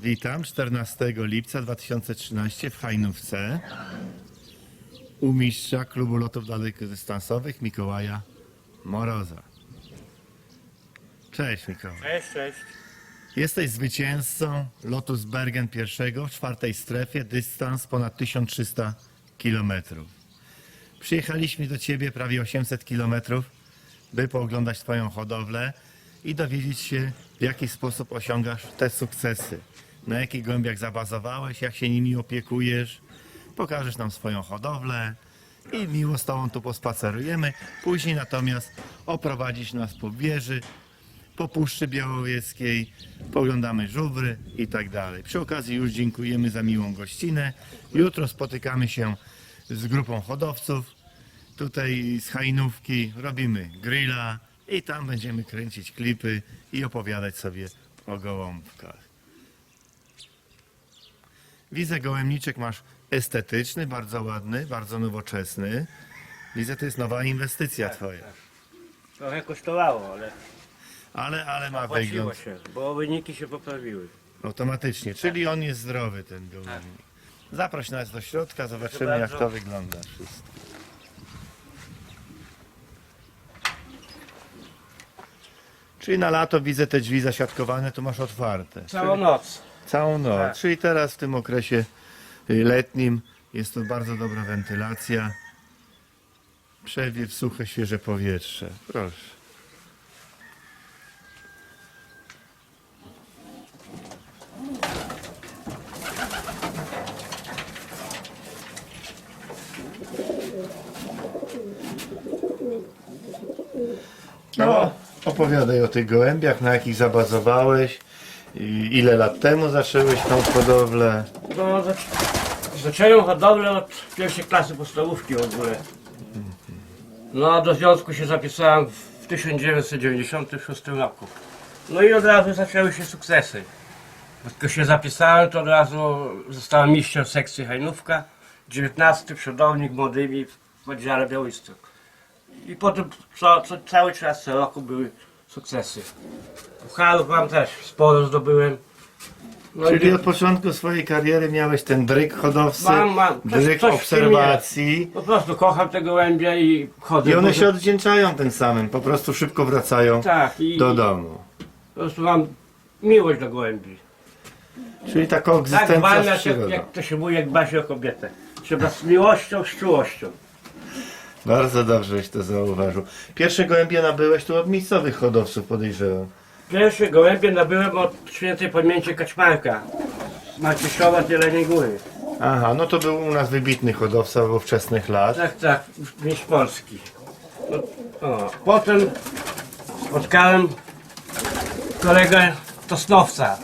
Witam 14 lipca 2013 w Hajnówce u mistrza klubu lotów dalekodystansowych Mikołaja Moroza. Cześć Mikołaj. Cześć, cześć. Jesteś zwycięzcą lotu z Bergen pierwszego w czwartej strefie, dystans ponad 1300 km. Przyjechaliśmy do Ciebie prawie 800 km, by pooglądać Twoją hodowlę i dowiedzieć się, w jaki sposób osiągasz te sukcesy. Na jakich głębiach zabazowałeś, jak się nimi opiekujesz. Pokażesz nam swoją hodowlę i miło z Tobą tu pospacerujemy. Później natomiast oprowadzisz nas po wieży, po Puszczy Białowieckiej, poglądamy żubry i tak dalej. Przy okazji już dziękujemy za miłą gościnę. Jutro spotykamy się z grupą hodowców. Tutaj z Hajnówki robimy grilla i tam będziemy kręcić klipy i opowiadać sobie o gołąbkach. Widzę gołębniczek masz estetyczny, bardzo ładny, bardzo nowoczesny. Widzę, to jest nowa inwestycja twoja. Trochę kosztowało, ale Ale, ale ma opłaciło wygląd się, bo wyniki się poprawiły. automatycznie. Czyli on jest zdrowy, ten gołębnik. Zaproś nas do środka, zobaczymy jak bardzo. to wygląda wszystko. Czyli na lato widzę te drzwi zasiatkowane, to masz otwarte. Całą noc. Całą noc. Tak. Czyli teraz w tym okresie y, letnim jest to bardzo dobra wentylacja. Przewiew suche, świeże powietrze. Proszę. No, opowiadaj o tych gołębiach, na jakich zabazowałeś, i ile lat temu zacząłeś tą hodowlę. No, zac zacząłem hodowlę od pierwszej klasy podstawówki w ogóle. No, a do związku się zapisałem w 1996 roku. No i od razu zaczęły się sukcesy. Jak tylko się zapisałem, to od razu zostałem mistrzem sekcji Hajnówka. 19 przodownik młodymi w oddziale Białystok. I potem co, co, cały czas, co roku były sukcesy. Pucharów mam też sporo zdobyłem. No Czyli i od początku swojej kariery miałeś ten dryk hodowcy, Mam, mam. Coś- dryk coś w tym obserwacji. po prostu kocham te gołębie i chodzę. I one się odwdzięczają tym samym, po prostu szybko wracają Tak, i do domu. po prostu mam miłość do gołębi. Czyli ta Tak koegzystencja dbam, z jak, przyrodą. jak to się mówi, jak dba się o kobietę. Trzeba z miłością, z czułością. Bardzo dobrze, żeś to zauważył. Pierwsze gołębie nabyłeś tu od miejscowych hodowców, podejrzewam. Pierwsze gołębie nabyłem od świętej pamięci Kaczmarka. z Marciszowa z Jeleniej Góry. Aha, no to był u nas wybitny hodowca w ówczesnych lat. Tak, tak, mistrz Polski. No, o. Potem spotkałem kolegę Tosnowca.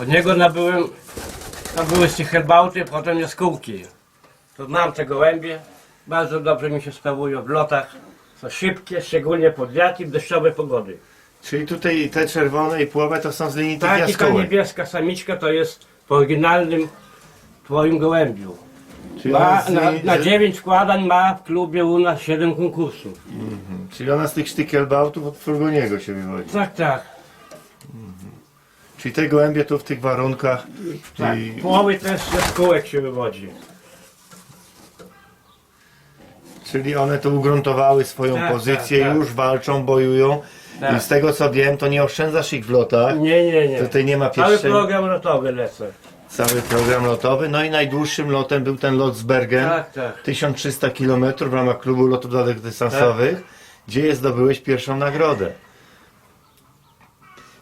Od niego nabyłem, tam były Stichelbauty, potem jaskółki. To znam te gołębie, bardzo dobrze mi się sprawują w lotach. Są szybkie, szczególnie pod wiatr i w deszczowe pogody. Czyli tutaj te czerwone i płowe to są z linii tych Tak i ta jaskółek. niebieska samiczka to jest w oryginalnym twoim gołębiu. Czyli Ma, ona, z na, linii, na 9 wkładań ma w klubie u nas 7 konkursów. czyli ona z tych sztykelbautów od furgoniego się wywodzi. Tak, tak. Czyli te gołębie tu w tych warunkach Tak, i, połowy też ze skółek się wywodzi. Czyli one tu ugruntowały swoją Tak, pozycję, tak, tak. już walczą, bojują. Tak. I z tego co wiem, to nie oszczędzasz ich w lotach. Nie, nie, nie. Tutaj nie ma Cały pierwszej, program lotowy lecę. cały program lotowy. No i najdłuższym lotem był ten lot z Bergen. Tak, tak. 1300 km w ramach klubu lotów dalekodystansowych, gdzie zdobyłeś pierwszą nagrodę.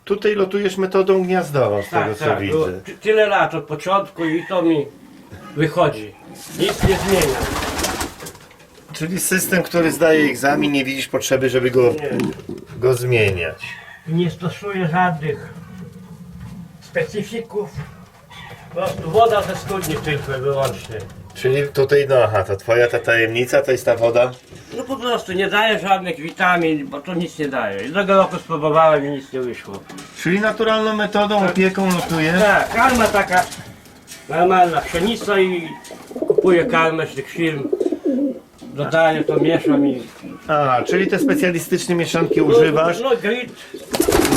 Tutaj lotujesz metodą gniazdową, z tego Tak, co tak. Było widzę. ty- tyle lat od początku i to mi wychodzi. Nic nie zmienia. Czyli system, który zdaje egzamin, nie widzisz potrzeby, żeby go, go zmieniać. Nie stosuję żadnych specyfików. Po prostu woda ze studni tylko i wyłącznie. Czyli tutaj, no aha, to twoja ta tajemnica to jest ta woda? No po prostu nie daje żadnych witamin, bo to nic nie daje. Jednego roku spróbowałem i nic nie wyszło. Czyli naturalną metodą, opieką lotujesz? Tak, karma taka normalna pszenica i kupuję karmę z tych firm. Dodaję to, mieszam i... A, czyli te specjalistyczne mieszanki używasz? No, no grit,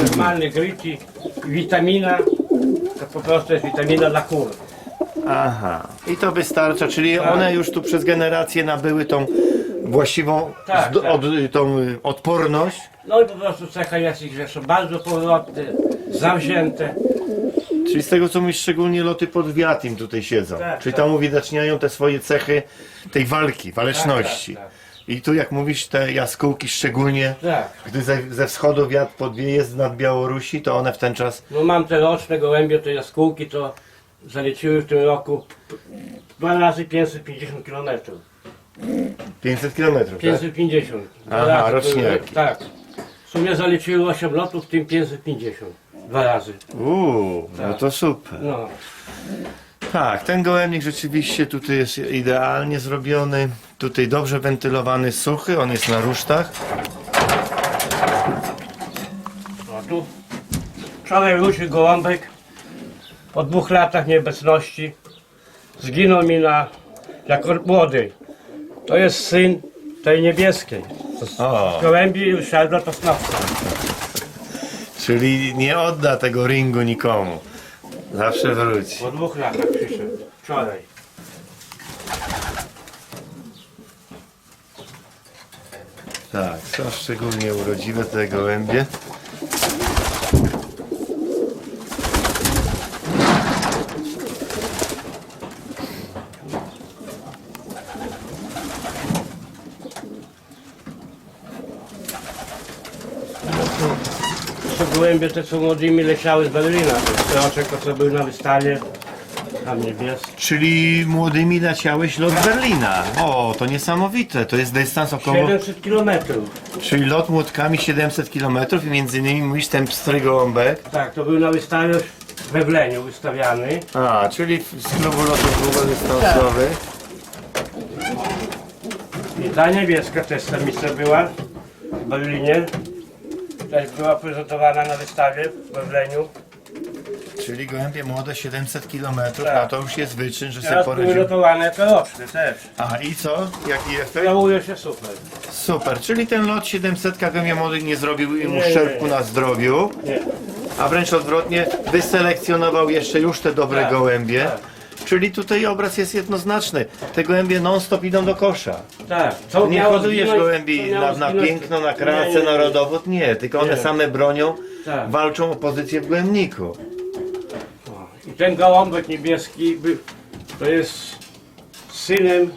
normalny grit i witamina To po prostu jest witamina dla kur. Aha. I to wystarcza, czyli one już tu przez generację nabyły tą właściwą Tak, zdo- tak. Od, tą y, odporność. No i po prostu cecha jest ich, że są bardzo powrotne, zawzięte. Czyli z tego co mówisz, szczególnie loty pod wiatr im tutaj siedzą. Tak, Czyli tak. tam uwidaczniają te swoje cechy tej walki, waleczności. Tak, tak, I tu jak mówisz, te jaskółki szczególnie, Tak. gdy ze, ze wschodu wiatr podwieje z nad Białorusi, to one w ten czas No mam te roczne gołębie, te jaskółki, to zaliczyły w tym roku dwa razy 550 km. 500 km. Tak? 550. Dwa Aha, razy roczniaki. Tak. W sumie zaliczyły 8 lotów, w tym 550. Dwa razy. Uuu, no to super. No. Tak, ten gołębnik rzeczywiście tutaj jest idealnie zrobiony. Tutaj dobrze wentylowany, suchy, on jest na rusztach. no tu wczoraj ruszył gołąbek po dwóch latach nieobecności. Zginął mi na jako młody. To jest syn tej niebieskiej. To z O. gołębi Ryszarda Tosnowca. Czyli nie odda tego ringu nikomu. Zawsze wróci. Po dwóch latach przyszedł. Wczoraj. Tak, są szczególnie urodziwe te gołębie. To gołębie te co młodymi leciały z Berlina. To jest Troczek, to co był na wystawie. Tam niebieski. Czyli młodymi leciałeś lot Berlina. O, to niesamowite. To jest dystans około... 700 kilometrów. Czyli lot młotkami 700 km i między innymi mówisz ten pstry gołąbek. Tak, to był na wystawie we Wleniu wystawiany. A, czyli z klubu lotów długodystansowych. I ta niebieska też samica była w Berlinie. Też była prezentowana na wystawie we Wleniu. Czyli gołębie młode 700 km, Tak. no to już jest wyczyn, że sobie Teraz były poradził. lotowane te roczne też. A i co? Jaki efekt? Sprawuje się super. Super, czyli ten lot 700 gołębia młodych nie zrobił im Nie, uszczerbku nie. na zdrowiu, Nie. a wręcz odwrotnie, wyselekcjonował jeszcze już te dobre Tak, gołębie. Czyli tutaj obraz jest jednoznaczny. Te gołębie non-stop idą do kosza. Tak. Co Nie miało hodujesz zginąć, gołębi co miało na, na zginąć, piękno, na krasę, nie, nie. na rodowód. Nie, tylko one Nie. same bronią, Tak. walczą o pozycję w gołębniku. I ten gołąbek niebieski to jest synem,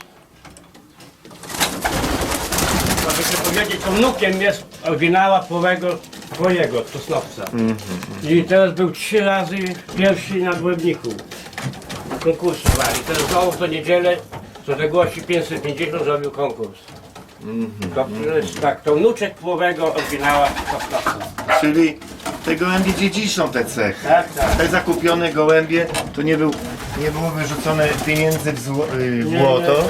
można się powiedzieć, to wnukiem jest oryginała twojego, twojego Tosnowca. I teraz był trzy razy pierwszy na Głębniku. Konkursu wali. Teraz znowu w tą niedzielę z odległości 550 zrobił konkurs. To, jest tak, to wnuczek twojego oryginała Tosnowca. Czyli te gołębie dziedziczą te cechy. Tak, tak. Te zakupione gołębie, to nie, był, nie było wyrzucone pieniędzy w zło, y, w Nie, błoto,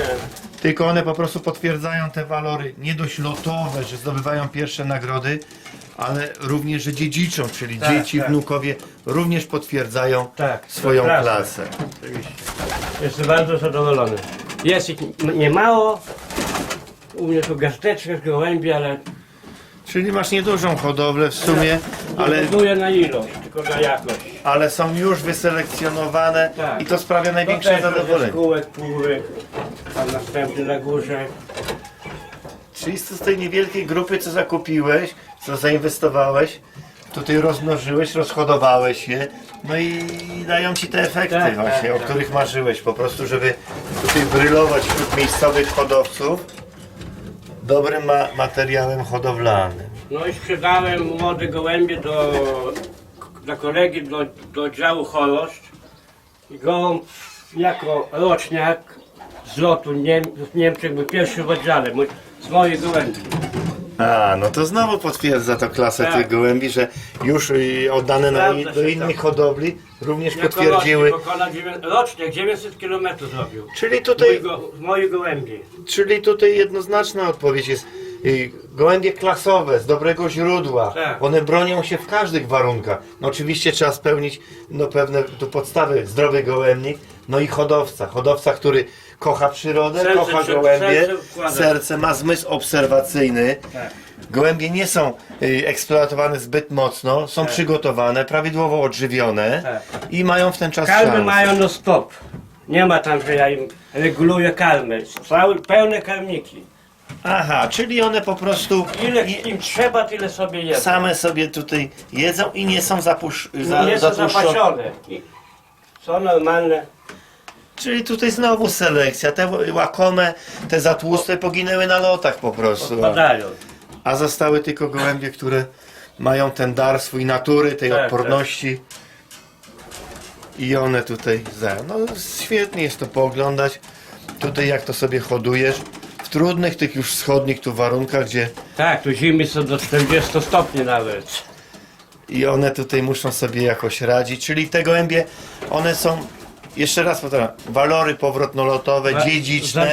tylko one po prostu potwierdzają te walory nie dość lotowe, że zdobywają pierwsze nagrody, ale również, że dziedziczą, czyli Tak, dzieci, tak. wnukowie również potwierdzają Tak, swoją klasę. klasę. Oczywiście. Jestem bardzo zadowolony. Jest ich n- nie mało. U mnie to gazeteczne gołębie, ale Czyli masz niedużą hodowlę w sumie, ale... nie na ilość, tylko na jakość. ale są już wyselekcjonowane Tak. i to sprawia największe też zadowolenie. Kółek, półek, tam następny na górze. Czyli z tej niewielkiej grupy, co zakupiłeś, co zainwestowałeś, tutaj rozmnożyłeś, rozhodowałeś je, no i dają ci te efekty Tak, właśnie, tak, o tak. których marzyłeś, po prostu, żeby tutaj brylować wśród miejscowych hodowców dobrym ma materiałem hodowlanym. No i sprzedałem młode gołębie do, do kolegi, do, do oddziału Choroszcz. I gołąb jako roczniak z lotu Niem, z Niemczech był pierwszy w oddziale, mój, z moich gołębi. A, no to znowu potwierdza to klasę Tak. tych gołębi, że już y, oddane na, Sprawdza do się innych to. hodowli również potwierdziły. dziewię- Roczniak 900 km zrobił. Czyli tutaj Mój go, z moich gołębi. Czyli tutaj jednoznaczna odpowiedź jest y, gołębie klasowe, z dobrego źródła. Tak. One bronią się w każdych warunkach. No oczywiście trzeba spełnić no, pewne tu podstawy, zdrowy gołębnik, no i hodowca. Hodowca, który kocha przyrodę, Serce kocha przy- gołębie, serce wkłada. serce ma zmysł obserwacyjny. Tak. Gołębie nie są y, eksploatowane zbyt mocno, są Tak. przygotowane, prawidłowo odżywione Tak. i mają w ten czas Kalmy szansę. mają no stop. Nie ma tam, że ja im reguluję kalmy. Cały, pełne kalmiki. Aha, czyli one po prostu Ile im trzeba, tyle sobie jedzą. same sobie tutaj jedzą i nie są zapusz, za, nie są zatłuszczone. zapasione. I Są normalne. Czyli tutaj znowu selekcja. Te łakome, te zatłuste poginęły na lotach po prostu. Odpadają. A zostały tylko gołębie, które mają ten dar swój natury, tej Tak, odporności. I one tutaj za. No świetnie jest to pooglądać. Tutaj jak to sobie hodujesz. W trudnych tych już wschodnich tu warunkach, gdzie Tak, tu zimy są do 40 stopni nawet. i one tutaj muszą sobie jakoś radzić. Czyli te gołębie, one są, jeszcze raz powtarzam, walory powrotnolotowe, dziedziczne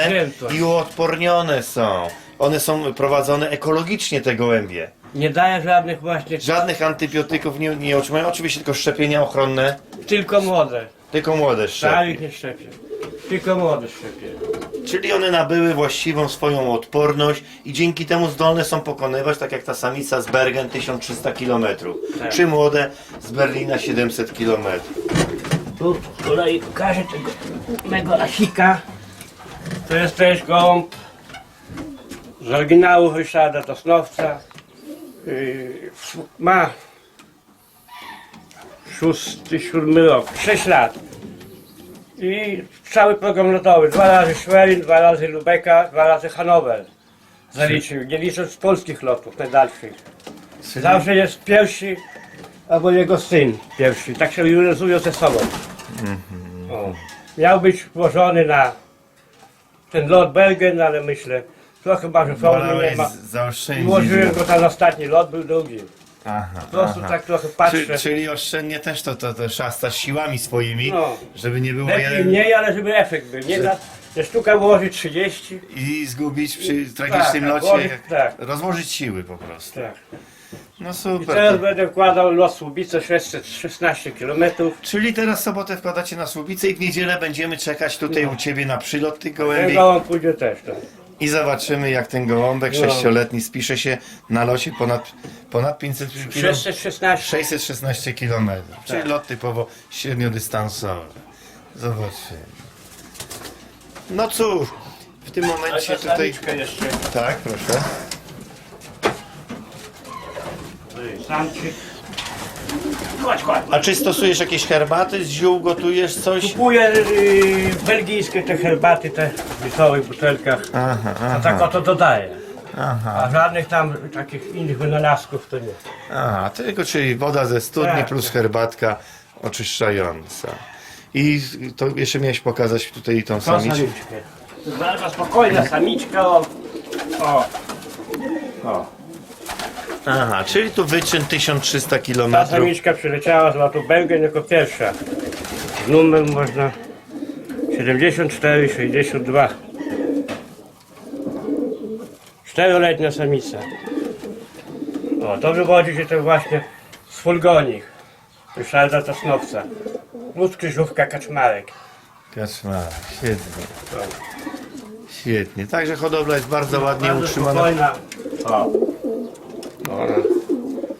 i uodpornione są. One są prowadzone ekologicznie, te gołębie. Nie daje żadnych właśnie, Żadnych antybiotyków nie, nie otrzymają, oczywiście tylko szczepienia ochronne, tylko młode. tylko młode szczepienia. Starych nie szczepię. Tylko młode szczepię. Czyli one nabyły właściwą swoją odporność i dzięki temu zdolne są pokonywać, tak jak ta samica z Bergen 1300 km, Tak. czy młode z Berlina 700 km. Tu z kolei pokażę tego mego asika. To jest też gołąb z oryginału Ryszarda Tosnowca. Yy, ma szósty, siódmy rok, 6 lat. I cały program lotowy. Dwa razy Schwerin, dwa razy Lubeka, dwa razy Hanower. Zaliczył, nie licząc polskich lotów najdalszych. Zawsze jest pierwszy albo jego syn pierwszy. Tak się rywalizują ze sobą. O. Miał być włożony na ten lot Bergen, ale myślę, trochę chyba, że formy nie ma. Zaoszczędzić. Włożyłem go na ostatni lot, był drugi. Aha, Po prostu aha. tak trochę Czy, patrzę. czyli oszczędnie też to, to, to szasta siłami swoimi, No. żeby nie było Lepiej jeden mniej, ale żeby efekt był. Nie na, że sztuka ułoży 30. i zgubić przy tragicznym tak, locie, włożyć- tak. rozłożyć siły po prostu. Tak. No I super. teraz będę wkładał lot Słubice 616 km. czyli teraz sobotę wkładacie na Słubicę i w niedzielę będziemy czekać tutaj No. u Ciebie na przylot tych Ten gołębi gołąb pójdzie też. Tak. i zobaczymy jak ten gołąbek No. sześcioletni spisze się na locie ponad, ponad 500 km. 616. 616 km, czyli lot typowo średniodystansowy. Zobaczymy. No cóż, w tym momencie tutaj... Jeszcze. Tak, proszę. Chodź, chodź. A czy stosujesz jakieś herbaty z ziół, gotujesz coś? Kupuję yy, belgijskie te herbaty, te w litrowych butelkach. Aha, A tak oto dodaję. aha, A żadnych tam takich innych wynalazków to nie. aha, tylko czyli woda ze studni Tak. plus herbatka oczyszczająca. I to jeszcze miałeś pokazać tutaj tą To samiczkę. samiczkę. Bardzo spokojna samiczka. O. o. o. Aha, czyli tu wyczyn 1300 km. Ta samiczka przyleciała z lotu Belgien jako pierwsza. Z numerem można 74-62. Czteroletnia samica. O, to wywodzi się to właśnie z Fulgonich. Ryszarda Tosnowca. Wóz krzyżówka Kaczmarek. Kaczmar, świetnie. Świetnie. Także hodowla jest bardzo ładnie Bardzo utrzymana. spokojna. O. Ona.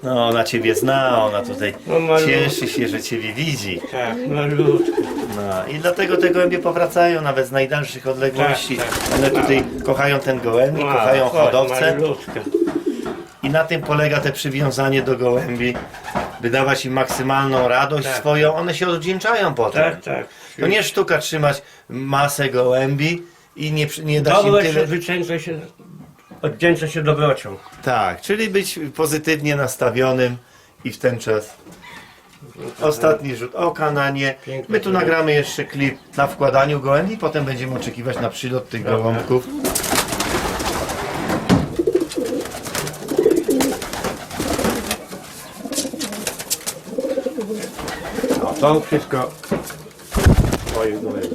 No, ona ciebie zna, ona tutaj No, cieszy się, że ciebie widzi. Tak, malutka. No i dlatego te gołębie powracają nawet z najdalszych odległości. Tak, tak. One tutaj kochają ten gołębi, kochają chodź, hodowcę malutka. i na tym polega te przywiązanie do gołębi, by dawać im maksymalną radość Tak. swoją. One się odwdzięczają potem. Tak, tak. To nie sztuka trzymać masę gołębi i nie, przy- nie dać im Dobroć tyle. odwdzięcza się, odwdzięcza się dobrocią. Tak, czyli być pozytywnie nastawionym i w ten czas. Ostatni rzut oka na nie. My tu nagramy jeszcze klip na wkładaniu gołębi, potem będziemy oczekiwać na przylot tych gołąbków. No to wszystko twoje gołębie.